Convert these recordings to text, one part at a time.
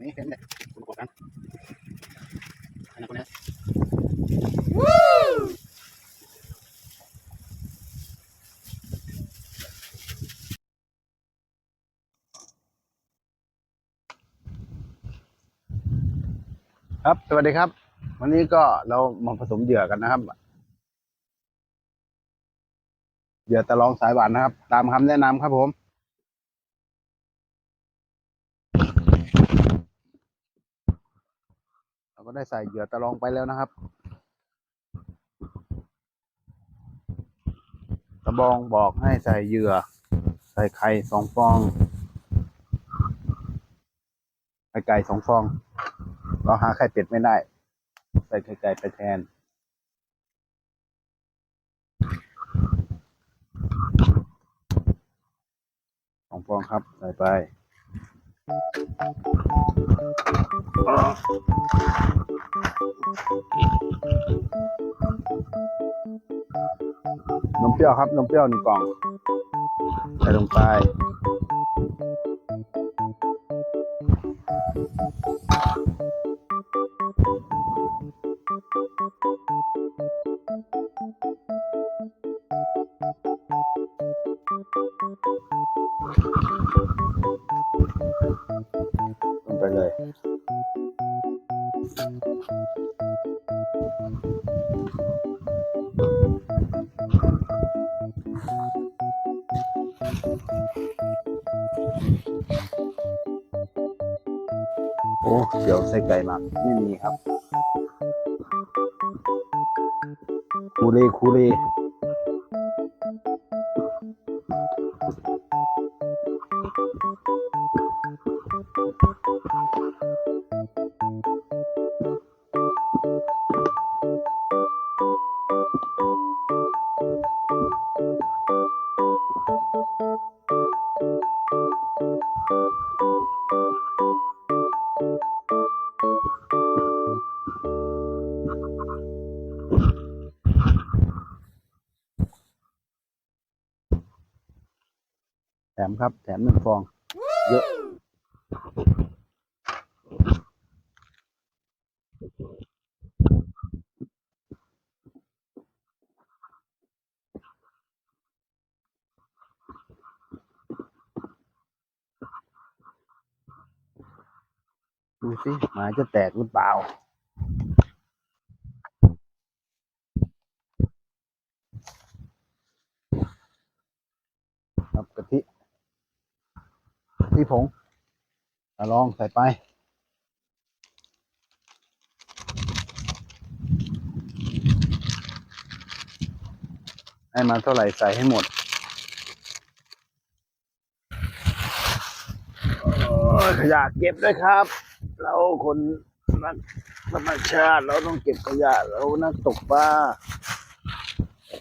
นี่เห็นเลยคุณกดกันอันนั้นคนนี้ครับ สวัสดีครับ วันนี้ก็เรามาผสมเหยื่อกันนะครับเหยื่อตะลองสายหวานนะครับ ตามคำแนะนำครับผม เราก็ได้ใส่เหยื่อตะลองไปแล้วนะครับตะบองบอกให้ใส่เหยื่อ ใส่ไข่สองฟองไข่ไก่สองฟอง เราหาไข่เป็ดไม่ได้ ใส่ไข่ไก่ไปแทน สองฟองครับ ใส่ไป นมเปรี้ยวครับ นมเปรี้ยวหนึ่งกล่อง ใส่ลงไปล โอ้เดี๋ยวใส่ไก่หมักไม่มีครับ คูเรคูเร แถมครับ แถมหนึ่งฟอง เยอะ ดูสิหมาจะแตกหรือเปล่า ครับกะทิกะทิผงลองใส่ไปให้มันเท่าไหร่ใส่ให้หมดอยขยะเก็บด้วยครับ เราคนนักธรรมชาติเราต้องเก็บขยะเรานักตกปลา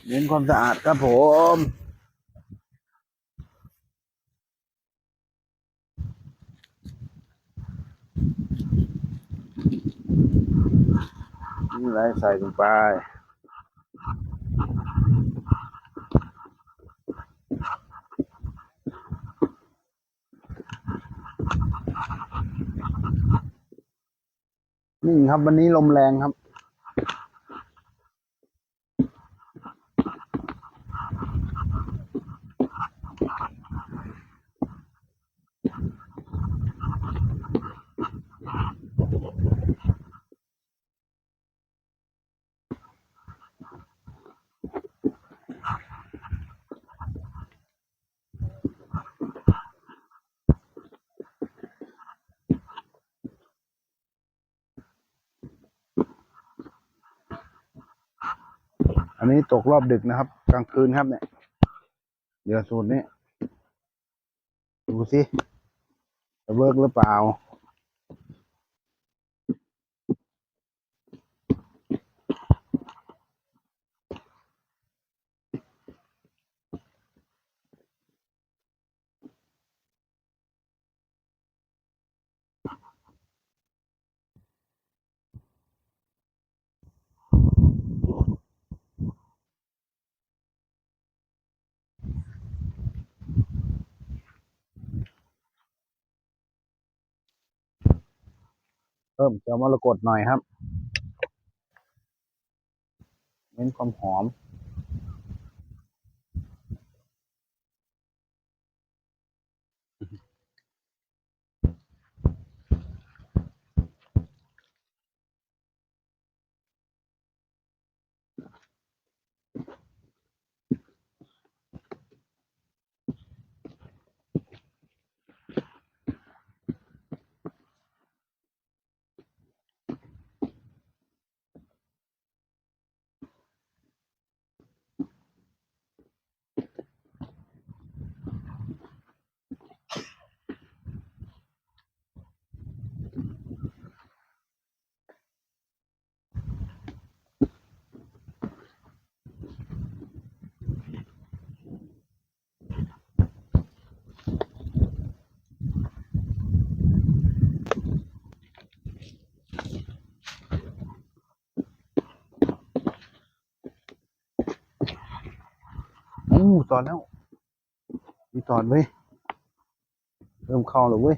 เน้นความสะอาดครับผมนี่อะไรใส่ลงไป นี่ครับวันนี้ลมแรงครับ อันนี้ตกรอบดึกนะครับ กลางคืนครับเนี่ยเดี๋ยวสูตรนี้ ดูสิจะเวิร์กหรือเปล่า อ พิ่มเจียวมรกตหน่อยครับ เน้นความหอม อู้ตอนแล้วมีตอนเว้ยเริ่มเข้าแล้วเว้ย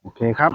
โอเคครับ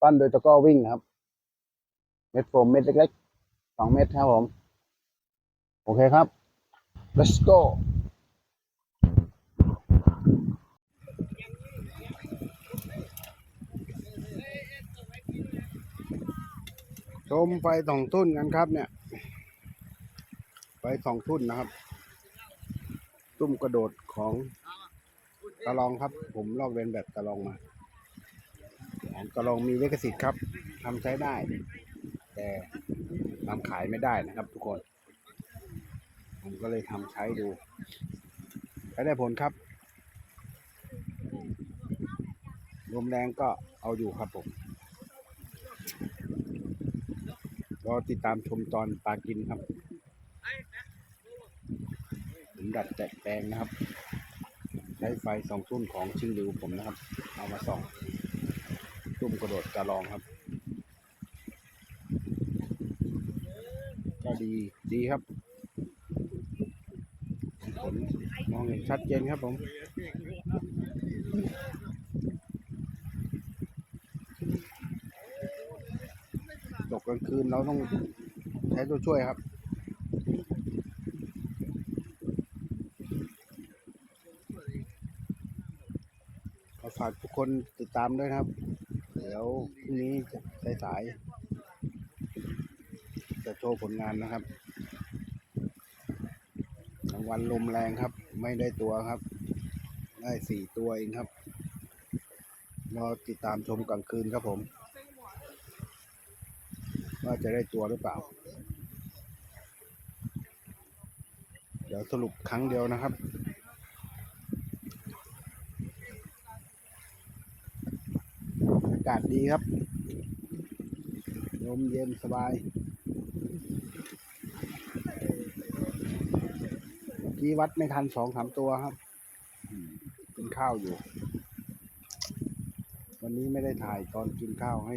ปั้นโดยตะก้อวิ่งนะครับ เม็ดโฟมเม็ดเล็กๆสองเม็ดครับผม โอเคครับ let's go ชมไฟสองทุ่นกันครับ เนี่ย ไฟสองทุ่นนะครับ ตุ้มกระโดดของกระลองครับ ผมลอกเรียนแบบกระลองมา ของกระลองมีลิขสิทธิ์ครับทำใช้ได้ แต่ทำขายไม่ได้นะครับ ทุกคน ผมก็เลยทำใช้ดูใช้ได้ผลครับลมแรงก็เอาอยู่ครับผมรอติดตามชมตอนปลากินครับผมดัดแตะแปลงนะครับ ใช้ไฟสองทุ่นของชิงริวผมนะครับ เอามาส่อง ตุ้มกระโดดกระลองครับ ก็ดีดีครับผลมองเห็นชัดเจนครับผมตกกลางคืนเราต้องใช้ตัวช่วยครับ ขอฝากทุกคนติดตามด้วยครับ เดี๋ยวพรุ่งนี้จะสายๆจะโชว์ผลงานนะครับรางวัลลมแรงครับ ไม่ได้ตัวครับ ได้สี่ตัวเองครับรอติดตามชมกลางคืนครับผม ว่าจะได้ตัวหรือเปล่า เดี๋ยวสรุปครั้งเดียวนะครับ อากาศดีครับลมเย็นสบายเมื่อกี้วัดไม่ทันสองสามตัวครับกินข้าวอยู่ วันนี้ไม่ได้ถ่ายตอนกินข้าวให้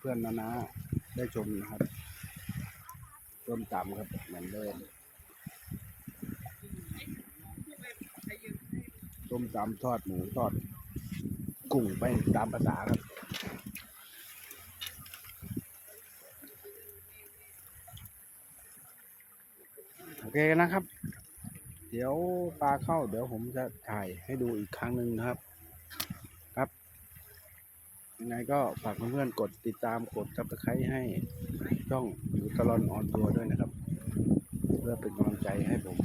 เพื่อนๆนะนะได้ชมนะครับต้มตำครับเหมือนเดิมต้มตำทอดหมูทอด กุ้งไปตามภาษาครับโอเคนะครับ เดี๋ยวปลาเข้า เดี๋ยวผมจะถ่ายให้ดูอีกครั้งหนึ่งครับ ครับยังไงก็ฝากเพื่อนๆกดติดตามกดซับสไครต์ให้ช่องอยู่ตลอดออนตัวด้วยนะครับ เพื่อเป็นกำลังใจให้ผม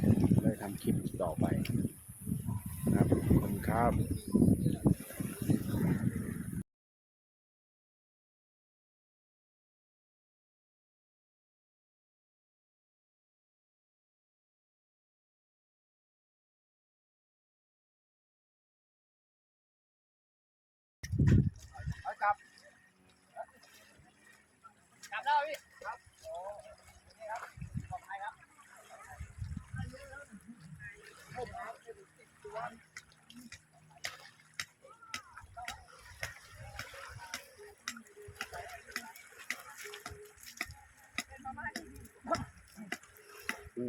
ได้ทำคลิปต่อไปนะครับขอบคุณครับ กลับกลับแล้วพี่ครับโอ้นี่ครับขอบคุณครับอืมเดี๋ยว หา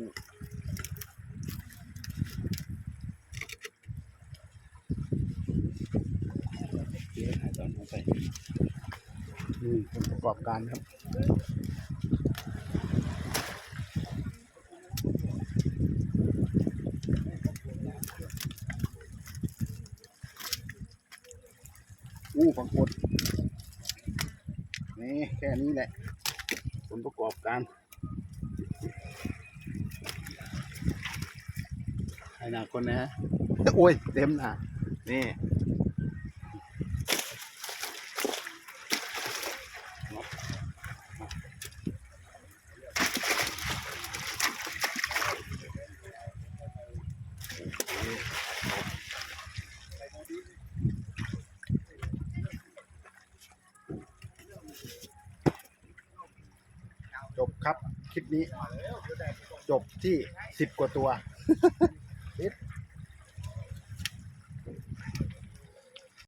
ตอนเอาไปอืมผลประกอบการครับอู้ปรากฏนี่แค่นี้แหละผลประกอบการ ไอ้ หนาคนนะฮะโอ้ย เต็มหนานี่จบครับ คลิปนี้ จบที่สิบกว่าตัว